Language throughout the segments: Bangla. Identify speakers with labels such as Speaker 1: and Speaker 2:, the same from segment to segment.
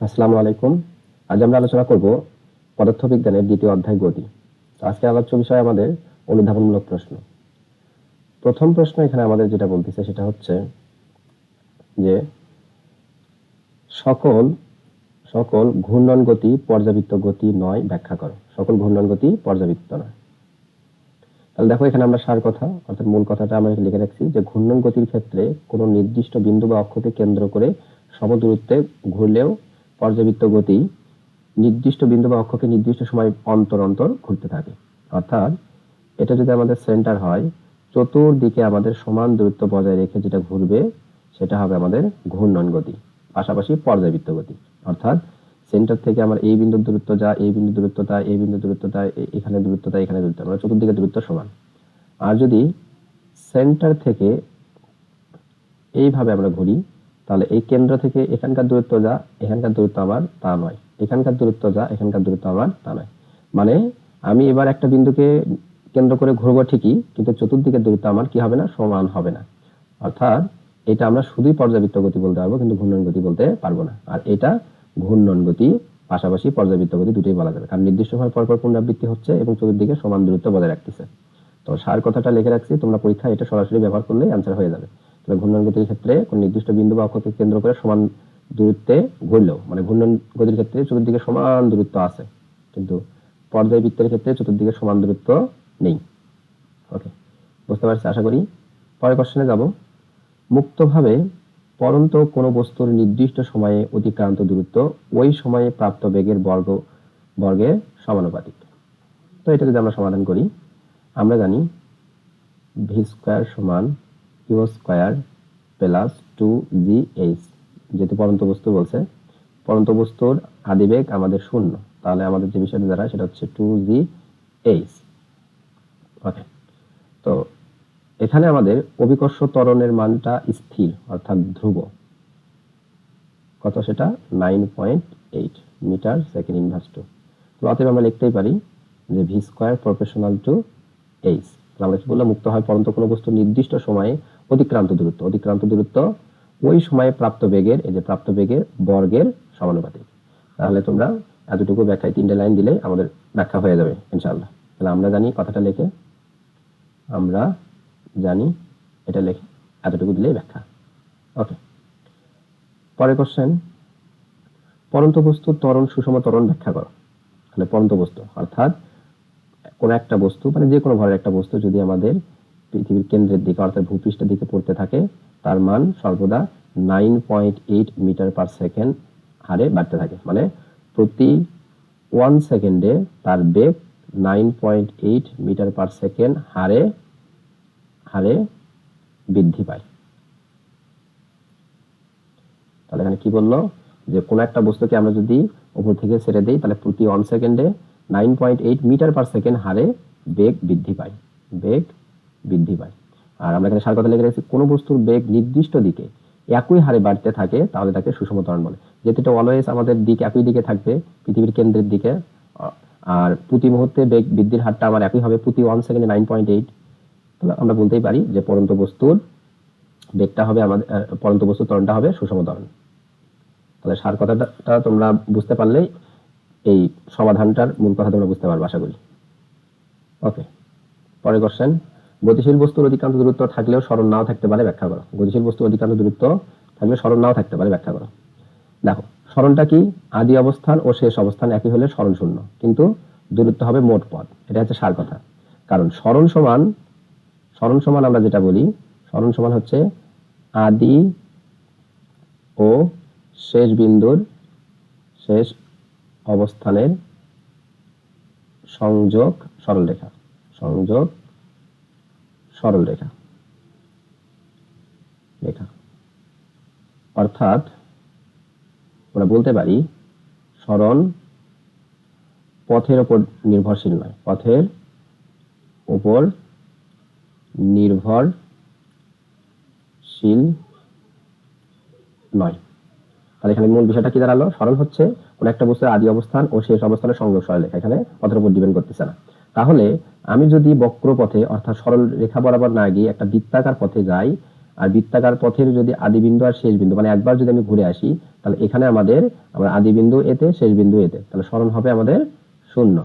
Speaker 1: আসসালামু আলাইকুম। আজ আমরা আলোচনা করব পদার্থবিজ্ঞানের দ্বিতীয় অধ্যায় গতি। আজকে আলোচ্য বিষয় আমাদের অনুধাবনমূলক প্রশ্ন। প্রথম প্রশ্ন এখানে আমাদের যেটা বলতেছে সেটা হচ্ছে যে সকল সকল ঘূর্ণন গতি পর্যাবৃত্ত গতি নয় ব্যাখ্যা করো। সকল ঘূর্ণন গতি পর্যাবৃত্ত নয়। তাহলে দেখো এখানে আমরা সার কথা, অর্থাৎ মূল কথাটা আমরা লিখে রাখছি যে ঘূর্ণন গতির ক্ষেত্রে কোনো নির্দিষ্ট বিন্দু বা অক্ষকে কেন্দ্র করে সমদূরত্বে ঘুরলেও পর্যাবৃত্ত গতি নির্দিষ্ট বিন্দু বা অক্ষকে নির্দিষ্ট সময় অন্তর অন্তর ঘুরতে থাকে। অর্থাৎ এটা যদি আমাদের সেন্টার হয়, চতুর্দিকে আমাদের সমান দূরত্ব বজায় রেখে যেটা ঘুরবে, সেটা হবে আমাদের ঘূর্ণন গতি, পাশাপাশি পর্যাবৃত্ত গতি। অর্থাৎ সেন্টার থেকে আমার এই বিন্দুর দূরত্ব যা, এই বিন্দুর দূরত্বটা এই বিন্দু দূরত্বটা এ- এখানে দূরত্বটা এখানে দূরত্ব মানে চতুর্দিকে দূরত্ব সমান। আর যদি সেন্টার থেকে এইভাবে আমরা ঘুরি তাহলে এই কেন্দ্র থেকে এখানকার দূরত্ব যা, এখানকার দূরত্ব আমার তা নয়। এখানকার দূরত্ব যা, এখানকার দূরত্ব আমার তা নয়। মানে আমি এবার একটা বিন্দুকে কেন্দ্র করে ঘুরবো ঠিকই, কিন্তু চতুর্দিকের দূরত্ব আমার কি হবে না? সমান হবে না। অর্থাৎ এটা আমরা শুধুই পর্যাবৃত্ত গতি বলতে পারব, কিন্তু ঘূর্ণন গতি বলতে পারব না। আর এটা ঘূর্ণন গতি পাশাপাশি পর্যাবৃত্ত গতি দুটোই বলা যাবে। কারণ নির্দিষ্ট সময় পরপর পুনরাবৃত্তি হচ্ছে এবং চতুর্দিকে সমান দূরত্ব বজায় রাখতেছে। তো সার কথাটা লিখে রাখছি, তোমরা পরীক্ষায় এটা সরাসরি ব্যবহার করলেই অ্যান্সার হয়ে যাবে। তবে ঘূর্ণন গতির ক্ষেত্রে কোন নির্দিষ্ট বিন্দু বা অক্ষকে কেন্দ্র করে সমান দূরত্বে ঘুরলেও মানে ঘূর্ণন গতির ক্ষেত্রে চতুর্দিকে সমান দূরত্ব আছে, কিন্তু পর্যায়বৃত্তের ক্ষেত্রে চতুর্দিকে সমান দূরত্ব নেই। ওকে বুঝতে পারছি, আশা করি। পরের কোশ্চেনে যাব। মুক্তভাবে পরন্ত কোনো বস্তুর নির্দিষ্ট সময়ে অতিক্রান্ত দূরত্ব ওই সময়ে প্রাপ্ত বেগের বর্গ বর্গের সমানুপাতিক। তো এটা যদি আমরা সমাধান করি, আমরা জানি ভি স্কোয়ার সমান U square plus two G H, যেহেতু পরন্ত বস্তু বলছে, পরন্ত বস্তুর আদিবেগ আমাদের শূন্য। তাহলে আমাদের যে বিষয়টা দাঁড়ায় সেটা হচ্ছে টু জি এইচ। ওকে তো এখানে আমাদের অভিকর্ষ ত্বরণের মানটা স্থির, অর্থাৎ ধ্রুব। কত সেটা? Nine point eight metre second inverse two. তো অতএব আমরা লিখতেই পারি যে V square proportional to H. আমরা কি বললাম? মুক্ত হয় পরন্ত কোনো বস্তু নির্দিষ্ট সময়ে অতিক্রান্ত দূরত্ব অতিক্রান্ত দূরত্ব ওই সময়ে প্রাপ্ত বেগের, এই যে প্রাপ্ত বেগের বর্গের সমানুপাতিক। তাহলে তোমরা এতটুকু ব্যাখ্যায় তিনটে লাইন দিলেই আমাদের ব্যাখ্যা হয়ে যাবে, ইনশাআল্লাহ। তাহলে আমরা জানি কথাটা লিখে, আমরা জানি এটা লিখে এতটুকু দিলেই ব্যাখ্যা। ওকে। পরের কোশ্চেন পরন্ত বস্তুর ত্বরণ, সুষম তরণ ব্যাখ্যা করো। তাহলে পরন্ত বস্তু, অর্থাৎ কোনো একটা বস্তু মানে যে কোনো ভরের একটা বস্তু যদি আমাদের পৃথিবীর কেন্দ্রের দিকে, অর্থাৎ ভূপৃষ্ঠের দিকে পড়তে থাকে, তার মান সর্বদা nine point eight metre per second হারে বাড়তে থাকে। মানে প্রতি ওয়ান সেকেন্ডে তার বেগ nine point eight metre per second হারে হারে বৃদ্ধি পায়। তাহলে এখানে কি বলল? যে কোনো একটা বস্তুকে আমরা যদি উপর থেকে ছেড়ে দিই, তাহলে প্রতি ওয়ান সেকেন্ডে nine point eight metre per second হারে বেগ বৃদ্ধি পায়। বেগ বৃদ্ধি পায়। আর আমরা এখানে সার কথা লিখে রেখেছি, কোনো বস্তুর বেগ নির্দিষ্ট দিকে একই হারে বাড়তে থাকে, তাহলে তাকে সুষম ত্বরণ বলে। যেহেতু এটা অলওয়েজ আমাদের দিক একই দিকে থাকবে, পৃথিবীর কেন্দ্রের দিকে, আর প্রতি মুহূর্তে বেগ বৃদ্ধির হারটা আমার একই হবে, প্রতি ওয়ান সেকেন্ডে নাইন পয়েন্ট এইট তাহলে আমরা বলতেই পারি যে পরন্ত বস্তুর বেগটা হবে আমাদের পরন্ত বস্তুর ত্বরণটা হবে সুষম ত্বরণ। তাহলে সার কথাটা তোমরা বুঝতে পারলেই এই সমাধানটার মূল কথা তোমরা বুঝতে পারবে, আশা করি। ওকে পরের কোশ্চেন গতিশীল বস্তুর অধিকাংশ দূরত্ব থাকলেও স্মরণ নাও থাকতে পারে, ব্যাখ্যা করো। গতিশীল বস্তুর অধিকাংশ দূরত্ব থাকলে স্মরণ নাও থাকতে পারে, ব্যাখ্যা করো। দেখো স্মরণটা কি? আদি অবস্থান ও শেষ অবস্থান একই হলে স্মরণ শূন্য, কিন্তু দূরত্ব হবে মোট পথ এটা হচ্ছে সার কথা। কারণ স্মরণ সমান স্মরণ সমান আমরা যেটা বলি স্মরণ সমান হচ্ছে আদি ও শেষ বিন্দুর শেষ অবস্থানের সংযোগ সরলরেখা। সংযোগ সরলরেখা রেখা। রেখা। অর্থাৎ আমরা বলতে পারি স্মরণ পথের উপর নির্ভরশীল নয়, পথের উপর নির্ভরশীল নয়। তাহলে এখানে মূল বিষয়টা কি দাঁড়াল? সরল হচ্ছে কোন একটা বস্তুর আদি অবস্থান ও শেষ অবস্থানের সংযোগ সরলরেখা এখানে পথের উপর ডিপেন্ড করতেছে না। তাহলে আমি যদি বক্র পথে অর্থাৎ সরল রেখা বরাবর না গিয়ে একটা বৃত্তাকার পথে যাই, আর বৃত্তাকার পথের যদি আদি বিন্দু আর শেষ বিন্দু মানে একবার যদি আমি ঘুরে আসি, তাহলে এখানে আমাদের, আমরা আদি বিন্দু এতে শেষ বিন্দু এতে, তাহলে স্মরণ হবে আমাদের শূন্য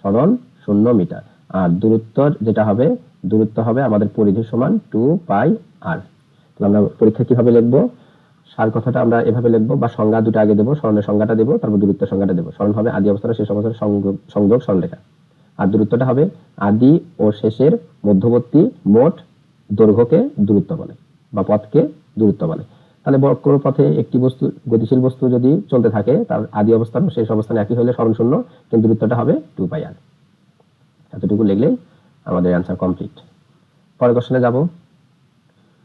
Speaker 1: স্মরণ শূন্য মিটার, আর দূরত্বর যেটা হবে, দূরত্ব হবে আমাদের পরিধি সমান টু পাই আর। তাহলে আমরা পরীক্ষা কীভাবে লিখব? সার কথাটা আমরা এভাবে লিখব, বা সংজ্ঞা দুটো আগে দেবো স্মরণের সংজ্ঞাটা দেবো, তারপর দূরত্বের সংজ্ঞাটা দেবো স্মরণ হবে আদি অবস্থানে শেষ অবস্থানের সংযোগ সংযোগ সরলরেখা আর দূরত্বটা হবে আদি ও শেষের মধ্যবর্তী মোট দৈর্ঘ্যকে দূরত্ব বলে বা পথকে দূরত্ব বলে। তাহলে বক্র পথে একটি বস্তু, গতিশীল বস্তু যদি চলতে থাকে, তার আদি অবস্থান শেষ অবস্থান একই হলে স্মরণ শূন্য, কিন্তু দূরত্বটা হবে টু পাই আর এতটুকু লিখলেই আমাদের অ্যান্সার কমপ্লিট পরের কোশ্চেনে যাব।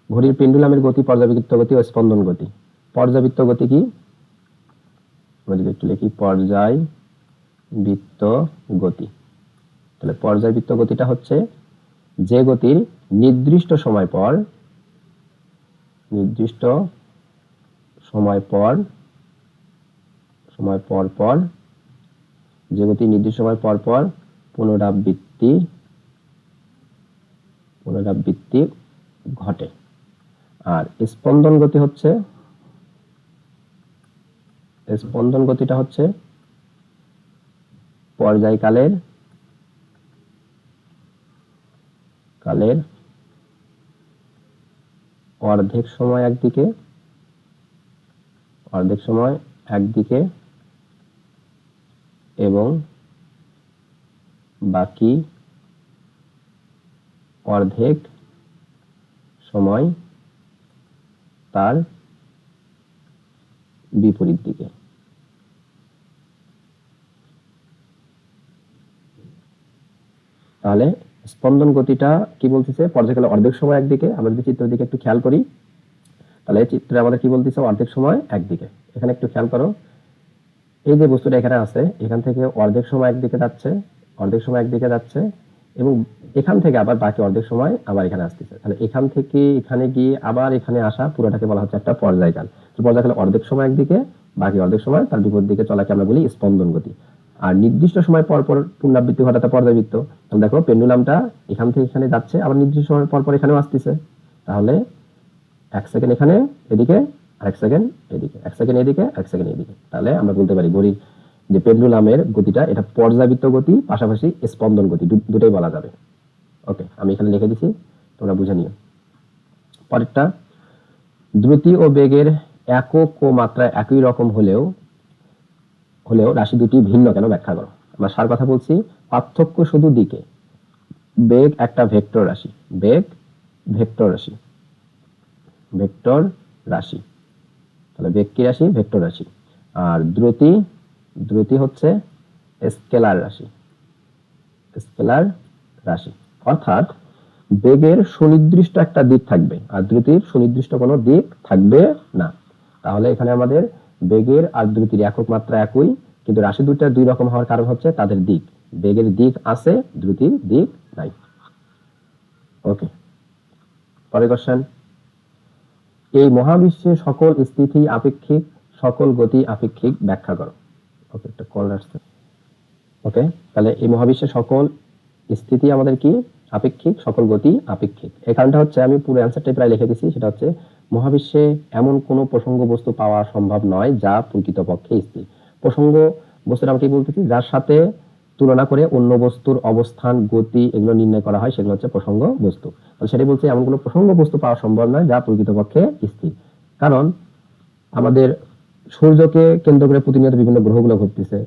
Speaker 1: ঘড়ির পেন্ডুলামের গতি পর্যাবৃত্ত গতি ও স্পন্দন গতি। পর্যাবৃত্ত গতি কি? যদি একটু লিখি, পর্যায়বৃত্ত গতি। তাহলে পর্যায়বৃত্ত গতিটা হচ্ছে যে গতির নির্দিষ্ট সময় পর, নির্দিষ্ট সময় পর সময় পর পর, যে গতি নির্দিষ্ট সময় পর পর পুনরাবৃত্তি পুনরাবৃত্তি ঘটে। আর স্পন্দন গতি হচ্ছে, স্পন্দন গতিটা হচ্ছে পর্যায়কালের কালের অর্ধেক সময় একদিকে, অর্ধেক সময় একদিকে এবং বাকি অর্ধেক সময় তার বিপরীত দিকে। তাহলে স্পন্দন গতিটা কি বলতেছে? পর্যায়কালে অর্ধেক সময় একদিকে। আমরা যদি চিত্রের দিকে একটু খেয়াল করি, তাহলে চিত্রে আমাদের কি বলতেছে? অর্ধেক সময় একদিকে। এখানে একটু খেয়াল করো। এই যে বস্তুটা এখানে আছে, এখান থেকে অর্ধেক সময় একদিকে যাচ্ছে, অর্ধেক সময় একদিকে যাচ্ছে, এবং এখান থেকে আবার বাকি অর্ধেক সময় আবার এখানে আসতেছে। তাহলে এখান থেকে এখানে গিয়ে আবার এখানে আসা পুরোটাকে বলা হচ্ছে একটা পর্যায়কাল। পর্যায়কালে অর্ধেক সময় একদিকে, বাকি অর্ধেক সময় তার বিপরীত দিকে চলাকে আমরা বলি স্পন্দন গতি। আর নির্দিষ্ট সময় পর পর পুনরাবৃত্তি ঘটাতে পর্যাবৃত্ত দেখো পেন্ডুলামটা এখান থেকে এখানে যাচ্ছে, আবার নির্দিষ্ট সময় পর পর এখানেও আসতেছে। তাহলে এক সেকেন্ড এখানে, এদিকে, আর এক সেকেন্ড এদিকে। এক সেকেন্ড এদিকে এক সেকেন্ড এদিকে। তাহলে আমরা বলতে পারি, ঘড়ির যে পেন্ডুলামের গতিটা, এটা পর্যাবৃত্ত গতি, পাশাপাশি স্পন্দন গতি দুটোই বলা যাবে। ওকে আমি এখানে লিখে দিছি, তোমরা বুঝে নিও। পরেরটা, দ্রুতি ও বেগের একক ও মাত্রা একই রকম হলেও হলেও রাশি দুটি ভিন্ন কেন ব্যাখ্যা করো? আমরা সার কথা বলছি পার্থক্য শুধু দিকে। বেগ একটা ভেক্টর রাশি। বেগ ভেক্টর রাশি। ভেক্টর রাশি। তাহলে বেগ কি রাশি? ভেক্টর রাশি। আর দ্রুতি দ্রুতি হচ্ছে স্কেলার রাশি। স্কেলার রাশি। অর্থাৎ বেগের সুনির্দিষ্ট একটা দিক থাকবে। আর দ্রুতির সুনির্দিষ্ট কোনো দিক থাকবে না। তাহলে এখানে আমাদের বেগের আর দ্রুতির একক মাত্রা একই, কিন্তু রাশি দুইটা দুই রকম হওয়ার কারণ হচ্ছে তাদের দিক। বেগের দিক আছে দ্রুতির দিক নাই। ওকে। পরের কোশ্চেন এই মহাবিশ্বে সকল স্থিতি আপেক্ষিক, সকল গতি আপেক্ষিক ব্যাখ্যা করো। ওকে, একটা কল আসছে। ওকে, তাহলে এই মহাবিশ্বের সকল স্থিতি আমাদের কি? আপেক্ষিক, সকল গতি আপেক্ষিক। কারণটা হচ্ছে আমি পুরো অ্যান্সারটাই প্রায় লিখে দিছি, সেটা হচ্ছে মহাবিশ্বে এমন কোনো প্রসঙ্গ বস্তু পাওয়া সম্ভব নয় যা প্রকৃতপক্ষে স্থির। প্রসঙ্গ বস্তুটা আমরা কি বলতেছি, যার সাথে তুলনা করে অন্য বস্তুর অবস্থান, গতি এগুলো নির্ণয় করা হয়, সেগুলো হচ্ছে প্রসঙ্গ বস্তু তাহলে সেটাই বলছে, এমন কোনো প্রসঙ্গ বস্তু পাওয়া সম্ভব নয় যা প্রকৃতপক্ষে স্থির। কারণ আমাদের সূর্যকে কেন্দ্র করে প্রতিনিয়ত বিভিন্ন গ্রহগুলো ঘটতেছে।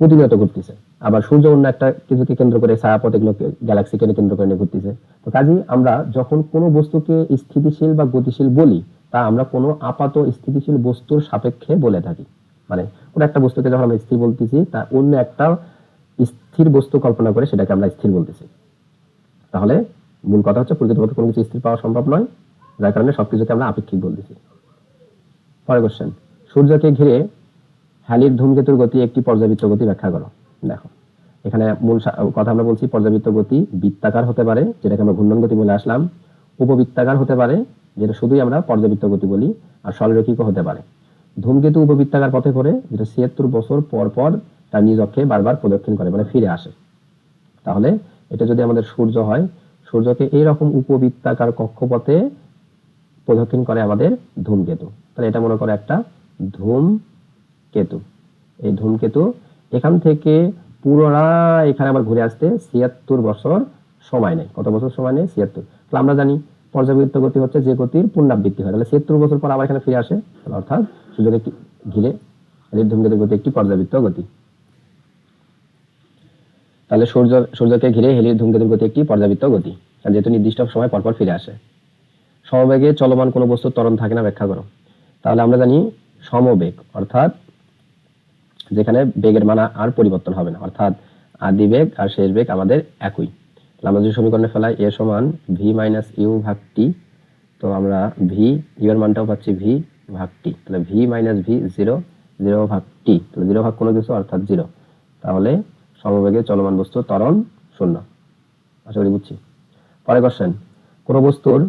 Speaker 1: প্রতিনিয়ত ঘুরতেছে আবার সূর্য অন্য একটা কিছুকে কেন্দ্র করে ছায়াপথ এগুলো গ্যালাক্সিকে কেন্দ্র করে নিয়ে ঘুরতেছে। তো কাজেই আমরা যখন কোনো বস্তুকে স্থিতিশীল বা গতিশীল বলি, তা আমরা কোনো আপাত স্থিতিশীল বস্তুর সাপেক্ষে বলে থাকি। মানে কোনো একটা বস্তুকে যখন আমরা স্থির বলতেছি, তা অন্য একটা স্থির বস্তু কল্পনা করে সেটাকে আমরা স্থির বলতেছি। তাহলে মূল কথা হচ্ছে প্রকৃতপক্ষে কোনো কিছু স্থির পাওয়া সম্ভব নয়, যার কারণে সবকিছুকে আমরা আপেক্ষিক বলতেছি। পরের কোশ্চেন সূর্যকে ঘিরে হ্যালির ধূমকেতুর গতি একটি পর্যাবৃত্ত গতি ব্যাখ্যা করো। দেখো, এখানে মূল কথা আমরা বলছি পর্যাবৃত্ত গতি বৃত্তাকার হতে পারে, যেটাকে আমরা ঘূর্ণন গতি বলে আসলাম, উপবৃত্তাকার হতে পারে, যেটা শুধুই আমরা পর্যাবৃত্ত গতি বলি, আর সরলরেখিকও হতে পারে। ধূমকেতু উপবৃত্তাকার পথে করে যেটা ছিয়াত্তর বছর পর পর তার নিজ অক্ষে বারবার প্রদক্ষিণ করে মানে ফিরে আসে। তাহলে এটা যদি আমাদের সূর্য হয়, সূর্যকে এইরকম উপবৃত্তাকার কক্ষপথে প্রদক্ষিণ করে আমাদের ধূমকেতু। তাহলে এটা মনে করো একটা ধূমকেতু। এই ধূমকেতু এখান থেকে পুরোটা এখানে আবার ঘুরে আসতে ছিয়াত্তর বছর সময় নেই কত বছর সময় নেই ছিয়াত্তর। তাহলে আমরা জানি পর্যাবৃত্ত গতি হচ্ছে যে গতির পুনরাবৃত্তি হয়। তাহলে ছিয়াত্তর বছর পর আবার এখানে ফিরে আসে। অর্থাৎ একটি ঘিরে এই গতি একটি পর্যাবৃত্ত গতি। তাহলে সূর্য, সূর্যকে ঘিরে হেলির ধূমকেতুর গতি একটি পর্যাবৃত্ত গতি। যেহেতু নির্দিষ্ট সময় পরপর ফিরে আসে। সমবেগে চলমান কোনো বস্তুর ত্বরণ থাকে না, ব্যাখ্যা করো। তাহলে আমরা জানি সমবেগ, অর্থাৎ যেখানে বেগের মান আর পরিবর্তন হবে না। অর্থাৎ আদি বেগ আর শেষ বেগ আমাদের একই। আমরা যদি সমীকরণে ফেলাই এ সমান ভি মাইনাস ইউ ভাগ টি তো আমরা ভি ইউ এর মানটাও পাচ্ছি ভি ভাগ টি তাহলে V minus V zero zero ভাগ টি তাহলে জিরো ভাগ কোনো কিছু, অর্থাৎ জিরো তাহলে সমবেগে চলমান বস্তু ত্বরণ শূন্য। আশা করি বুঝছি। পরে কোশ্চেন কোনো বস্তুর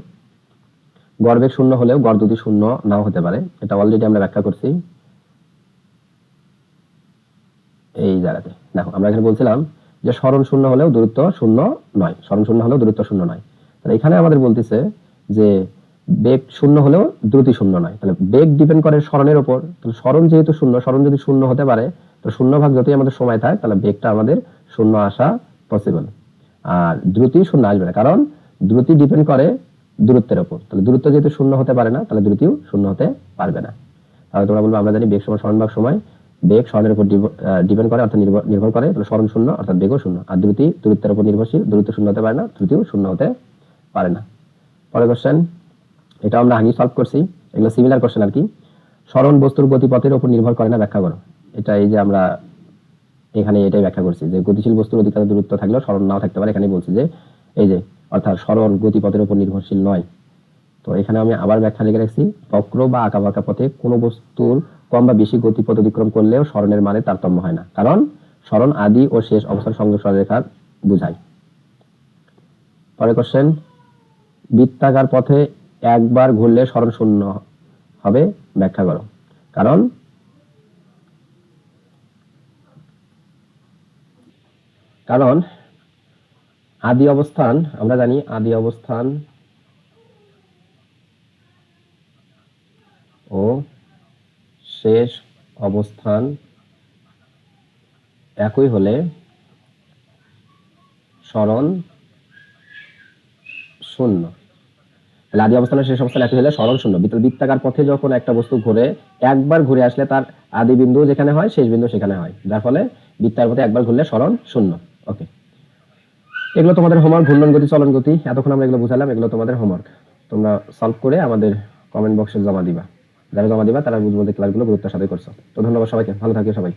Speaker 1: গড়বেগ শূন্য হলেও গড় দুটি শূন্য নাও হতে পারে। এটা অলরেডি আমরা ব্যাখ্যা করছি। এই জায়গাতে। দেখো, আমরা এখানে বলছিলাম যে স্মরণ শূন্য হলেও দূরত্ব শূন্য নয়। স্মরণ শূন্য হলেও দূরত্ব শূন্য নয়। তাহলে এখানে আমাদের বলতেছে যে বেগ শূন্য হলেও দ্রুতি শূন্য নয়। তাহলে বেগ ডিপেন্ড করে স্মরণের উপর তাহলে স্মরণ যেহেতু শূন্য, স্মরণ যদি শূন্য হতে পারে, তো শূন্য ভাগ যতই আমাদের সময় থাকে, তাহলে বেগটা আমাদের শূন্য আসা পসিবল আর দ্রুতি শূন্য আসবে না। কারণ দ্রুতি ডিপেন্ড করে দূরত্বের উপর তাহলে দূরত্ব যেহেতু শূন্য হতে পারে না, তাহলে দ্রুতিও শূন্য হতে পারবে না। তাহলে তোমরা বলব, আমরা জানি বেগ সময় স্মরণ ভাগ সময়। বেগ স্মরণের উপর ডিপেন্ড করে, অর্থাৎ নির্ভর করে, তাহলে স্মরণ শূন্য, অর্থাৎ বেগও শূন্য। আর দ্রুতি, দূরত্বের উপর নির্ভরশীল, দূরত্ব শূন্য হতে পারে না, দ্রুতিও শূন্য হতে পারে না। পরের কোশ্চেন এটা আমরা আগে সলভ করছি, এগুলো সিমিলার কোশ্চেন আর কি। স্মরণ বস্তুর গতিপথের উপর নির্ভর করে না, ব্যাখ্যা করো। এটা এই যে আমরা এখানে এটাই ব্যাখ্যা করছি, যে গতিশীল বস্তুর অধিকার দূরত্ব থাকলেও স্মরণ নাও থাকতে পারে। এখানে বলছি যে, এই যে, অর্থাৎ স্মরণ গতিপথের উপর নির্ভরশীল নয়। তো এখানে আমি আবার ব্যাখ্যা লিখে রাখছি, বক্র বা আঁকা বাঁকা পথে কোনো বস্তুর কম বা বেশি গতিপথ অতিক্রম করলেও স্মরণের মানে তারতম্য হয় না। কারণ স্মরণ আদি ও শেষ অবস্থান সংযোগ সরলরেখার বোঝায়। পরে কোশ্চেন বৃত্তাকার পথে একবার ঘুরলে স্মরণ শূন্য হবে, ব্যাখ্যা করো। কারণ কারণ আদি অবস্থান, আমরা জানি আদি অবস্থান ও শেষ অবস্থান একই হলে স্মরণ শূন্য। তাহলে আদি অবস্থানের শেষ অবস্থান একই হলে স্মরণ শূন্য। বৃত্তাকার পথে যখন একটা বস্তু ঘুরে, একবার ঘুরে আসলে তার আদি বিন্দু যেখানে হয়, শেষ বিন্দু সেখানে হয়। যার ফলে বৃত্তার পথে একবার ঘুরলে স্মরণ শূন্য। ওকে। এগুলো তোমাদের হোমওয়ার্ক ঘূর্ণন গতি, চলন গতি। এতক্ষণ আমরা এগুলো বুঝালাম। এগুলো তোমাদের হোমওয়ার্ক তোমরা সলভ করে আমাদের কমেন্ট বক্সে জমা দিবা। যারা জমা দিবা, তারা বুঝব যে ক্লাসগুলো গুরুত্বের সাথে করছ। তো ধন্যবাদ সবাইকে। ভালো থাকিও সবাই।